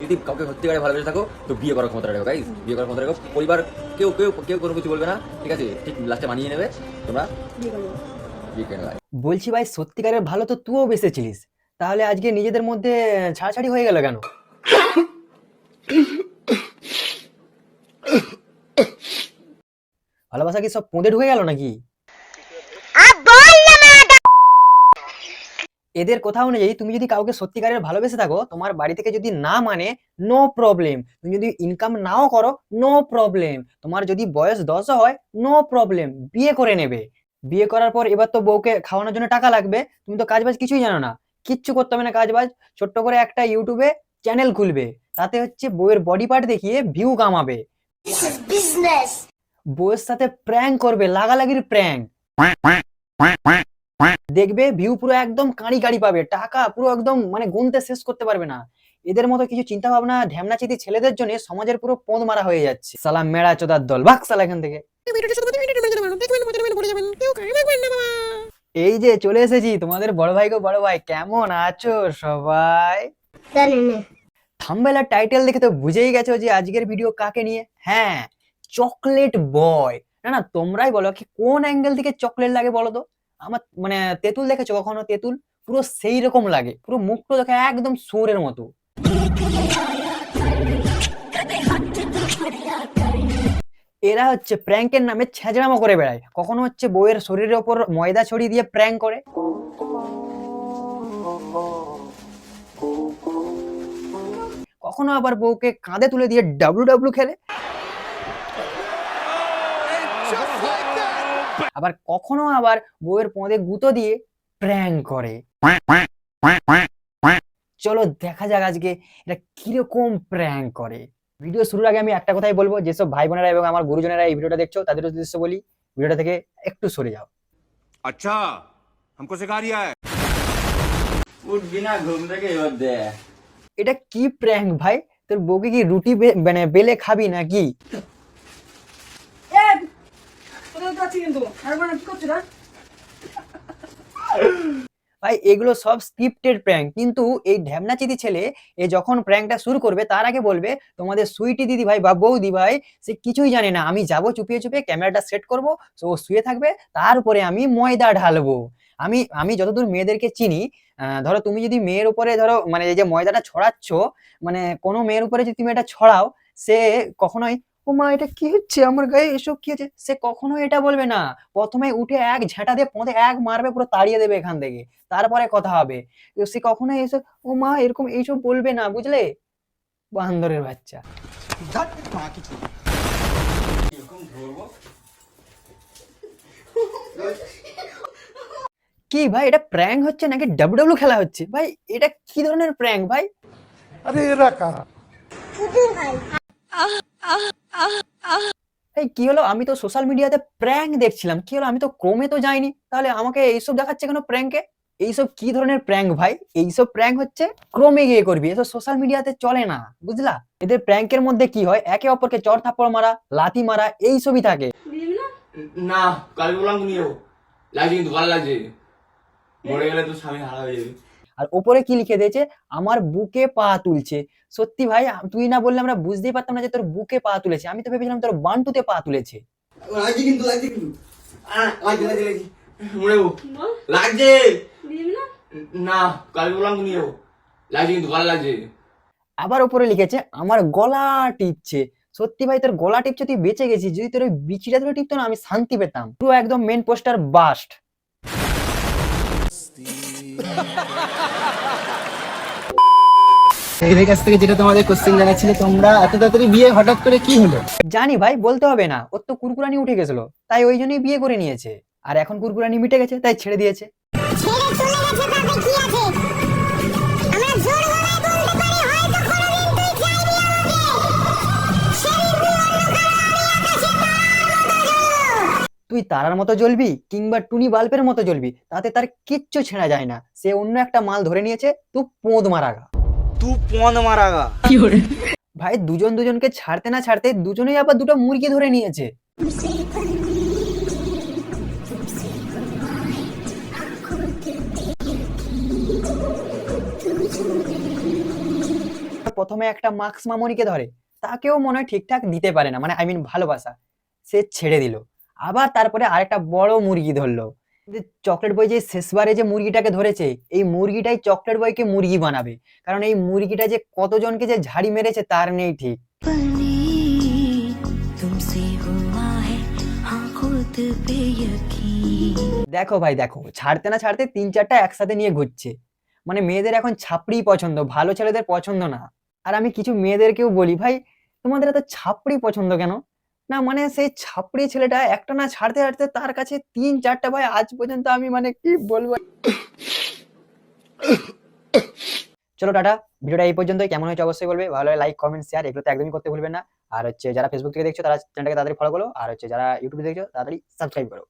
যদি কাউকে সত্যিকারে ভালোবেসে থাকো, তো বিয়ে করার ক্ষমতা রাখো গাইস বিয়ে করার ক্ষমতা রাখো। পরিবার, কেউ কেউ কেউ কোনো কিছু বলবে না, ঠিক আছে? ঠিক লাস্টে মানিয়ে নেবে। তোমরা করে বলছি ভাই সত্যিকারের ভালো তো তুইও বেসেছিলিস তাহলে আজকে নিজেদের মধ্যে ছাড়াছাড়ি হয়ে গেল কেন? ভালোবাসা কি সব পোঁদে ঢুকে গেল নাকি? এদের কথা অনুযায়ী তুমি যদি কাউকে সত্যিকারের ভালোবেসে থাকো তোমার বাড়ি থেকে যদি না মানে নো প্রবলেম তুমি যদি ইনকাম নাও করো নো প্রবলেম তোমার যদি বয়স দশও হয় নো প্রবলেম বিয়ে করে নেবে। বিয়ে করার পর এবার তো বউকে খাওয়ানোর জন্য টাকা লাগবে। তুমি তো কাজবাজ কিছুই জানো না। কিচ্ছু করতে হবে না কাজবাজ। ছোট্ট করে একটা ইউটিউবে চ্যানেল খুলবে। তাতে হচ্ছে বউয়ের বডি পার্ট দেখিয়ে ভিউ কামাবে। বউয়ের সাথে প্র্যাঙ্ক করবে লাগালাগির প্র্যাঙ্ক দেখবে ভিউ পুরো একদম কাঁড়ি কাঁড়ি পাবে, টাকা পুরো একদম মানে গুনতে শেষ করতে পারবে না। এদের মতো কিছু চিন্তা ভাবনা ঢ্যামনাচিতি ছেলেদের জন্য সমাজের পুরো পোঁদ মারা হয়ে যাচ্ছে। সালাম মেড়া চোদার দল ভাগ সালা এখান থেকে। এই যে চলে এসেছি তোমাদের বড় ভাই গো, বড় ভাই, কেমন আছো সবাই? থাম্বেলার টাইটেল দেখে তো বুঝেই গেছো যে আজকের ভিডিও কাকে নিয়ে? হ্যাঁ চকলেট বয় না না, তোমরাই বলো, কি কোন অ্যাঙ্গেল থেকে চকলেট লাগে বলো তো? আমার মানে তেঁতুল দেখেছ কখনো? তেঁতুল পুরো সেই রকম লাগে। পুরো মুখটা দেখে একদম সুরের মতো। এরা হচ্ছে প্র্যাঙ্কের নামে ছেঁচড়ামো করে বেড়ায়। কখনো হচ্ছে বউয়ের শরীরের ওপর ময়দা ছড়িয়ে দিয়ে প্র্যাঙ্ক করে। কখনো আবার বউকে কাঁধে তুলে দিয়ে ডাব্লু ডাব্লু খেলে। আবার কখনো আবার বউয়ের পদে গুঁতো দিয়ে প্র্যাঙ্ক করে চলো দেখা যাক আজকে এটা কিরকম প্র্যাঙ্ক করে ভিডিও শুরুর আগে আমি একটা কথাই বলবো যেসব ভাই বোনেরা এবং আমার গুরুজনেরা এই ভিডিওটা দেখছো তাদের উদ্দেশ্যে বলি ভিডিওটা থেকে একটু সরে যাও अच्छा हमको सिखा रिया है উঠবি না ঘুম থেকে এবার দে এটা কি প্র্যাঙ্ক ভাই তোর বউকে কি রুটি বে- মানে বেলে খাবি নাকি ভাই, এগুলো সব স্ক্রিপ্টেড প্র্যাঙ্ক কিন্তু এই ঢ্যামনাচিতি ছেলে, এ যখন প্র্যাঙ্কটা শুরু করবে, তার আগে বলবে, তোমাদের সুইটি দিদি ভাই বা বৌদি ভাই, সে কিছুই জানে না, আমি যাব চুপিয়ে চুপিয়ে ক্যামেরাটা সেট করব, তো ও শুয়ে থাকবে তারপরে আমি ময়দা ঢালবো। আমি আমি যতদূর মেয়েদেরকে চিনি ধরো তুমি যদি মেয়ের উপরে ধরো মানে এই যে ময়দাটা ছড়াচ্ছ মানে কোনো মেয়ের উপরে যদি তুমি এটা ছড়াও, সে কখনোই ও মা এটা কি হচ্ছে? আমার গায়ে এসব কি হচ্ছে সে কখনোই এটা বলবে না। প্রথমে উঠে এক ঝাঁটা দিয়ে পথে এক মারবে পুরো তাড়িয়ে দেবে এখান থেকে। তারপরে কথা হবে। সে কখনোই এসব ও মা এরকম এইসব বলবে না বুঝলে? বান্দরের বাচ্চা। কি ভাই এটা প্র্যাঙ্ক হচ্ছে নাকি ডাব্লিউ খেলা হচ্ছে? ভাই এটা কি ধরনের প্র্যাঙ্ক ভাই এই, কি হলো? আমি তো সোশ্যাল মিডিয়াতে প্র্যাঙ্ক দেখছিলাম। কি হলো? আমি তো ক্রমে তো যাইনি। তাহলে আমাকে এইসব দেখাচ্ছে কেন প্র্যাঙ্কে এইসব কি ধরনের প্র্যাঙ্ক ভাই? এইসব প্র্যাঙ্ক হচ্ছে ক্রমে গিয়ে করবি। এসব সোশ্যাল মিডিয়াতে চলে না, বুঝলা? এদের প্র্যাঙ্কের মধ্যে কি হয়? একে অপরকে চর থাপ্পড় মারা, লাথি মারা, এইসবই থাকে। না, কাল বললাম তো নিয়ে যাব লাগছে কিন্তু ভালো লাগছে। মরে গেলে তো স্বামী হারা হয়ে যাবে। আর ওপরে কি লিখে দিয়েছে? আমার বুকে পা তুলছে। সত্যি ভাই তুই না বললে আমরা বুঝতেই পারতাম না যে তোর বুকে পা তুলেছে। আমি তো ভেবেছিলাম তোর বান্টুতে পা তুলেছে। লাগছে কিন্তু লাগছে কিন্তু। লাগছে লাগছে লাগছে মরে লাগছে না? কাল বললাম তো নিয়ে যাব লাগছে কিন্তু ভালো লাগছে। আবার ওপরে লিখেছে আমার গলা টিপছে। সত্যি ভাই তোর গলা টিপছে তুই বেঁচে গেছিস। যদি তোর ওই বিচিটা ধরে টিপতো না আমি শান্তি পেতাম। পুরো একদম মেন পোস্টার বাস্ট এদের কাছ থেকে যেটা তোমাদের কোশ্চেন জানাচ্ছিলে তোমরা এত তাড়াতাড়ি বিয়ে হঠাৎ করে কি হলো? জানি ভাই বলতে হবে না। ওর তো কুরকুরানি উঠে গেছিল তাই ওই জন্যই বিয়ে করে নিয়েছে। আর এখন কুরকুরানি মিটে গেছে তাই ছেড়ে দিয়েছে। ছেড়ে চলে গেছে তাতে কি আছে? তুই তারার মতো জ্বলবি কিংবা টুনি বাল্বের মতো জ্বলবি তাতে তার কিচ্ছু ছেঁড়া যায় না। সে অন্য একটা মাল ধরে নিয়েছে তুই পোঁদ মারাগা তু পন মারাগা ভাই দুজন দুজনকে ছাড়তে না ছাড়তে দুজনেই আবার দুটো মুরগি ধরে নিয়েছে। প্রথমে একটা মাক্স মামনিকে ধরে তাকেও মনে হয় ঠিকঠাক দিতে পারে না মানে আই মিন ভালোবাসা। সে ছেড়ে দিল। আবার তারপরে আরেকটা বড় মুরগি ধরলো। চকলেট বই যে শেষবারে যে মুরগিটাকে ধরেছে, এই মুরগিটাই চকলেট বয়কে মুরগি বানাবে। কারণ এই মুরগিটা যে কতজনকে যে ঝাড়ি মেরেছে তার নেই ঠিক। দেখো ভাই, দেখো, ছাড়তে না ছাড়তে তিন চারটা একসাথে নিয়ে ঘুরছে। মানে মেয়েদের এখন ছাপড়ি পছন্দ, ভালো ছেলেদের পছন্দ না। আর আমি কিছু মেয়েদেরকেও বলি, ভাই, তোমাদের এত ছাপড়ি পছন্দ কেন? না মানে সেই ছাপড়ি ছেলেটা একটা না ছাড়তে ছাড়তে তার কাছে তিন চারটা ভাই আজ পর্যন্ত আমি মানে কি বলব? চলো টাটা, ভিডিওটা এই পর্যন্ত কেমন হয়েছে অবশ্যই বলবে। ভালো লাইক কমেন্ট শেয়ার এগুলো তো একদমই করতে ভুলবেন না। আর হচ্ছে যারা ফেসবুক থেকে দেখছ, তারা চ্যানেলটাকে তাড়াতাড়ি ফলো করো। আর হচ্ছে যারা ইউটিউবে দেখছ, তাড়াতাড়ি সাবস্ক্রাইব করো।